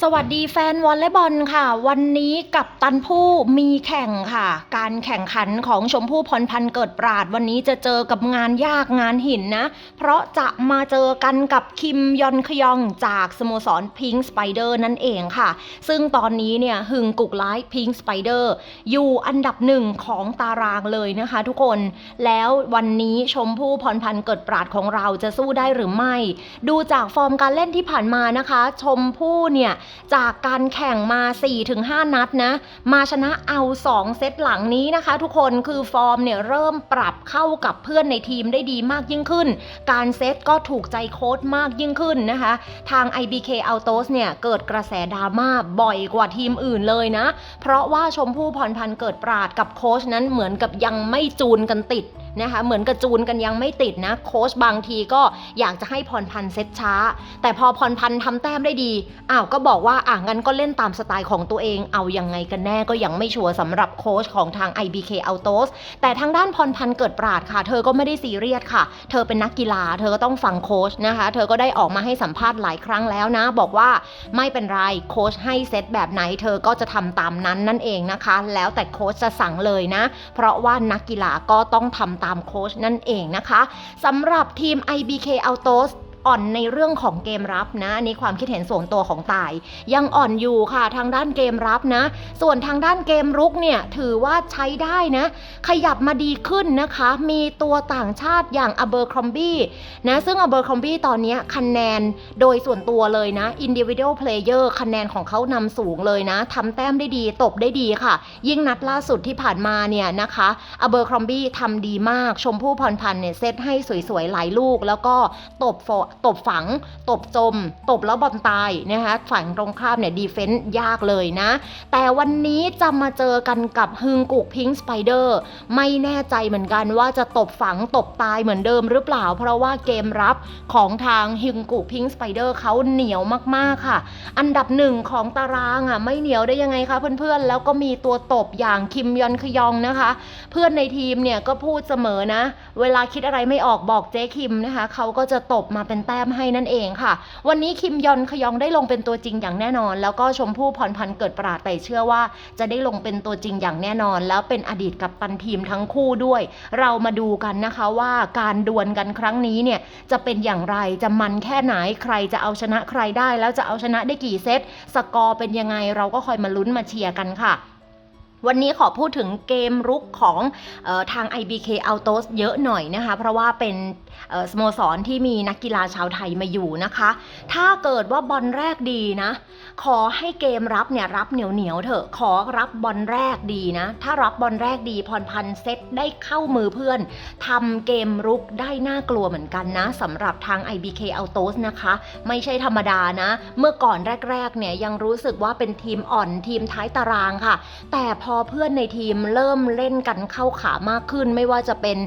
สวัสดีแฟนวอลเลย์บอลค่ะ วันนี้กับตันผู้มีแข่งค่ะ การแข่งขันของชมพู่พรพันธ์เกิดปราด วันนี้จะเจอกับงานยากงานหินนะ เพราะจะมาเจอกันกับคิมยอนคยองจากสโมสรพิง k ์สไปเดอร์นั่นเองค่ะ ซึ่งตอนนี้เนี่ยหึงกุกไลท์พิง k ์สไปเดอร์อยู่อันดับหนึ่งของตารางเลยนะคะทุกคน แล้ววันนี้ชมพู่พรพันธ์เกิดปราดของเราจะสู้ได้หรือไม่ ดูจากฟอร์มการเล่นที่ผ่านมานะคะ ชมพู่เนี่ยจากการแข่งมา 4-5 นัดนะ มาชนะเอา 2 เซตหลังนี้นะคะ ทุกคนคือฟอร์มเนี่ยเริ่มปรับเข้ากับเพื่อนในทีมได้ดีมากยิ่งขึ้น การเซตก็ถูกใจโค้ดมากยิ่งขึ้นนะคะ ทาง IBK Autos เนี่ยเกิดกระแสดราม่าบ่อยกว่าทีมอื่นเลยนะ เพราะว่าชมพู่พรพันธ์เกิดปราดกับโค้ชนั้นเหมือนกับยังไม่จูนกันติด นะคะเหมือนกับจูนกันยังไม่ติดนะโค้ชบางทีก็อยากจะให้พรพันธ์เซตช้า แต่พอพรพันธ์ทำแต้มได้ดีอ้าวก็บอกว่าอะงั้นก็เล่นตามสไตล์ของตัวเองเอายังไงกันแน่ก็ยังไม่ชัวร์สำหรับโค้ชของทาง IBK Autos แต่ทางด้านพรพันธ์เกิดปราดค่ะ เธอก็ไม่ได้ซีเรียสค่ะ เธอเป็นนักกีฬา เธอก็ต้องฟังโค้ชนะคะ เธอก็ได้ออกมาให้สัมภาษณ์หลายครั้งแล้วนะ บอกว่าไม่เป็นไรโค้ชให้เซตแบบไหน เธอก็จะทำตามนั้นนั่นเองนะคะ แล้วแต่โค้ชจะสั่งเลยนะ เพราะว่านักกีฬาก็ต้องทำตามโค้ชนั่นเองนะคะสำหรับทีม IBK Autos อ่อนในเรื่องของเกมรับนะนี่ความคิดเห็นส่วนตัวของตาย ยังอ่อนอยู่ค่ะทางด้านเกมรับนะ ส่วนทางด้านเกมรุกเนี่ยถือว่าใช้ได้นะ ขยับมาดีขึ้นนะคะ มีตัวต่างชาติอย่างอเบอร์ครอมบี้นะซึ่งอเบอร์ครอมบี้ตอนนี้คะแนนโดยส่วนตัวเลยนะ individual player คะแนนของเขานำสูงเลยนะทำแต้มได้ดี ตบได้ดีค่ะ ยิ่งนัดล่าสุดที่ผ่านมาเนี่ยนะคะอเบอร์ครอมบี้ทำดีมาก ชมพู่พรพันธ์เนี่ยเซตให้สวยๆหลายลูก แล้วก็ตบโฟตบฝัง ตบจม ตบแล้วบอลตายนะคะฝั่งตรงข้ามเนี่ยดีเฟนต์ยากเลยนะ แต่วันนี้จะมาเจอกันกับฮึงกุกพิงสไปเดอร์ไม่แน่ใจเหมือนกันว่าจะตบฝังตบตายเหมือนเดิมหรือเปล่า เพราะว่าเกมรับของทางฮึงกุกพิงสไปเดอร์เขาเหนียวมากๆค่ะ อันดับหนึ่งของตารางอะไม่เหนียวได้ยังไงคะเพื่อนๆ แล้วก็มีตัวตบอย่างคิมยอนคยองนะคะ เพื่อนในทีมเนี่ยก็พูดเสมอนะ เวลาคิดอะไรไม่ออกบอกเจ๊คิมนะคะเขาก็จะตบมาเป็นแต้มให้นั่นเองค่ะ วันนี้คิมยอนคยองได้ลงเป็นตัวจริงอย่างแน่นอน แล้วก็ชมพู่พรพันธ์เกิดปราดแต่เชื่อว่า จะได้ลงเป็นตัวจริงอย่างแน่นอน แล้วเป็นอดีตกับตันทีมทั้งคู่ด้วย เรามาดูกันนะคะว่าการดวลกันครั้งนี้เนี่ยจะเป็นอย่างไรจะมันแค่ไหนใครจะเอาชนะใครได้ แล้วจะเอาชนะได้กี่เซตสกอร์เป็นยังไงเราก็คอยมาลุ้นมาเชียร์กันค่ะ วันนี้ขอพูดถึงเกมรุกของออทาง IBK Autos เยอะหน่อยนะคะ เพราะว่าเป็นสโมสรที่มีนักกีฬาชาวไทยมาอยู่นะคะ ถ้าเกิดว่าบอลแรกดีนะ ขอให้เกมรับเนี่ยรับเหนียวเหนียวเถอะ ขอรับบอลแรกดีนะ ถ้ารับบอลแรกดีพรพันธ์เซตได้เข้ามือเพื่อนทำเกมรุกได้น่ากลัวเหมือนกันนะสำหรับทาง IBK Autos นะคะ ไม่ใช่ธรรมดานะ เมื่อก่อนแรกๆเนี่ยยังรู้สึกว่าเป็นทีมอ่อนทีมท้ายตารางค่ะ แต่พออเพื่อนในทีมเริ่มเล่นกันเข้าขามากขึ้น ไม่ว่าจะเป็น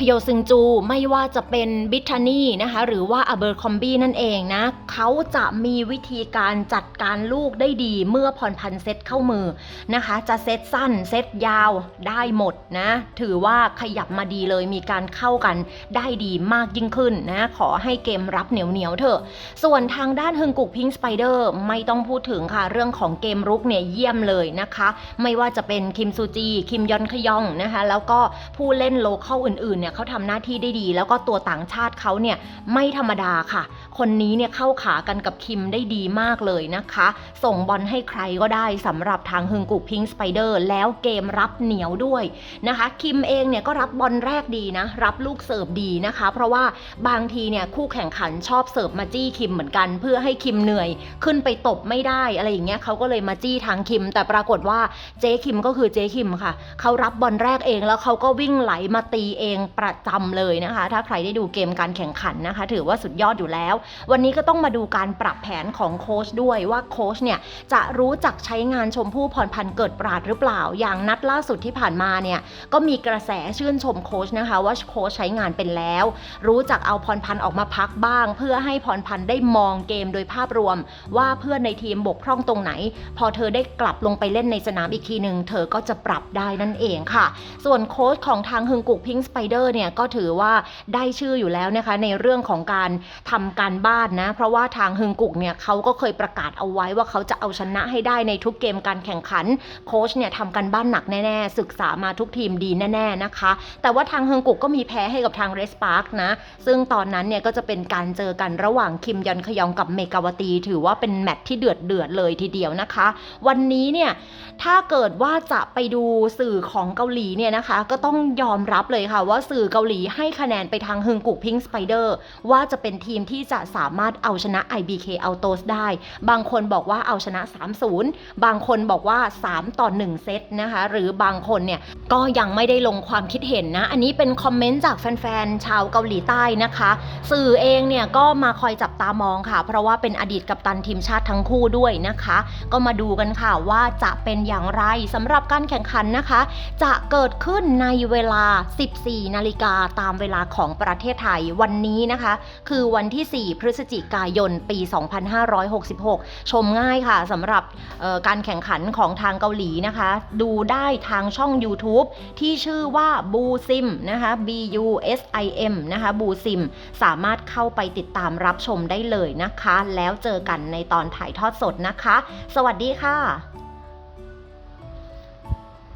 พโยซึงจูไม่ว่าจะเป็นบิทานีนะคะหรือว่าอเบอร์คอมบี้นั่นเองนะเขาจะมีวิธีการจัดการลูกได้ดีเมื่อพรพันเซตเข้ามือนะคะ จะเซตสั้นเซตยาวได้หมดนะถือว่าขยับมาดีเลยมีการเข้ากันได้ดีมากยิ่งขึ้นนะขอให้เกมรับเหนียวเหนียวๆเถอะ ส่วนทางด้านฮึงกุกพิงสไปเดอร์ไม่ต้องพูดถึงค่ะเรื่องของเกมรุกเนี่ยเยี่ยมเลยนะคะ ไม่ว่าจะเป็นคิมซูจีคิมยอนคยองนะคะแล้วก็ผู้เล่นโลเคอลอื่นๆเนี่ยเขาทำหน้าที่ได้ดี แล้วก็ตัวต่างชาติเขาเนี่ยไม่ธรรมดาค่ะ คนนี้เนี่ยเข้าขากันกับคิมได้ดีมากเลยนะคะ ส่งบอลให้ใครก็ได้สำหรับทางฮึงกุกพิงสไปเดอร์แล้วเกมรับเหนียวด้วยนะคะ คิมเองเนี่ยก็รับบอลแรกดีนะ รับลูกเสิร์ฟดีนะคะ เพราะว่าบางทีเนี่ยคู่แข่งขันชอบเสิร์ฟมาจี้คิมเหมือนกัน เพื่อให้คิมเหนื่อยขึ้นไปตบไม่ได้อะไรอย่างเงี้ยเขาก็เลยมาจี้ทางคิม แต่ปรากฏว่าเจ๊คิมก็คือเจ๊คิมค่ะเขารับบอลแรกเองแล้วเขาก็วิ่งไหลมาตีเองประจำเลยนะคะ ถ้าใครได้ดูเกมการแข่งขันนะคะ ถือว่าสุดยอดอยู่แล้ววันนี้ก็ต้องมาดูการปรับแผนของโค้ชด้วยว่าโค้ชเนี่ยจะรู้จักใช้งานชมพู่พรพันธ์เกิดปราดหรือเปล่า อย่างนัดล่าสุดที่ผ่านมาเนี่ยก็มีกระแสชื่นชมโค้ชนะคะว่าโค้ชใช้งานเป็นแล้ว รู้จักเอาพรพันธ์ออกมาพักบ้าง เพื่อให้พรพันธ์ได้มองเกมโดยภาพรวม ว่าเพื่อนในทีมบกพร่องตรงไหน พอเธอได้กลับลงไปเล่นในสนามอีกทีหนึ่งเธอก็จะปรับได้นั่นเองค่ะ ส่วนโค้ชของทางฮึงกุกพิงสไปเดอร์เนี่ยก็ถือว่าได้ชื่ออยู่แล้วนะคะในเรื่องของการทำการบ้านนะ เพราะว่าทางฮึงกุกเนี่ยเขาก็เคยประกาศเอาไว้ว่าเขาจะเอาชนะให้ได้ในทุกเกมการแข่งขัน โค้ชเนี่ยทำการบ้านหนักแน่ๆ ศึกษามาทุกทีมดีแน่ๆนะคะ แต่ว่าทางฮิงกุกก็มีแพ้ให้กับทางเรสปาร์กนะ ซึ่งตอนนั้นเนี่ยก็จะเป็นการเจอกันระหว่างคิมยอนขยองกับเมกาวตี ถือว่าเป็นแมตช์ที่เดือดเดือดเลยทีเดียวนะคะ วันนี้เนี่ยถ้าเกิดว่าจะไปดูสื่อของเกาหลีเนี่ยนะคะก็ต้องยอมรับเลยค่ะว่าสื่อเกาหลีให้คะแนนไปทางฮึงกุกพิงสไปเดอร์ว่าจะเป็นทีมที่จะสามารถเอาชนะ IBK Autos ได้ บางคนบอกว่าเอาชนะ 3-0 บางคนบอกว่า 3 ต่อ 1 เซตนะคะ หรือบางคนเนี่ยก็ยังไม่ได้ลงความคิดเห็นนะ อันนี้เป็นคอมเมนต์จากแฟนๆ ชาวเกาหลีใต้นะคะ สื่อเองเนี่ยก็มาคอยจับตามองค่ะ เพราะว่าเป็นอดีตกัปตันทีมชาติทั้งคู่ด้วยนะคะ ก็มาดูกันค่ะว่าจะเป็นอย่างไรสำหรับการแข่งขันนะคะ จะเกิดขึ้นในเวลา 14 นาฬิกาตามเวลาของประเทศไทยวันนี้นะคะ คือวันที่ 4พฤศจิกายนปี 2566 ชมง่ายค่ะสำหรับการแข่งขันของทางเกาหลีนะคะ ดูได้ทางช่อง YouTube ที่ชื่อว่าบูซิมนะคะ B U S I M นะคะบูซิมสามารถเข้าไปติดตามรับชมได้เลยนะคะ แล้วเจอกันในตอนถ่ายทอดสดนะคะ สวัสดีค่ะ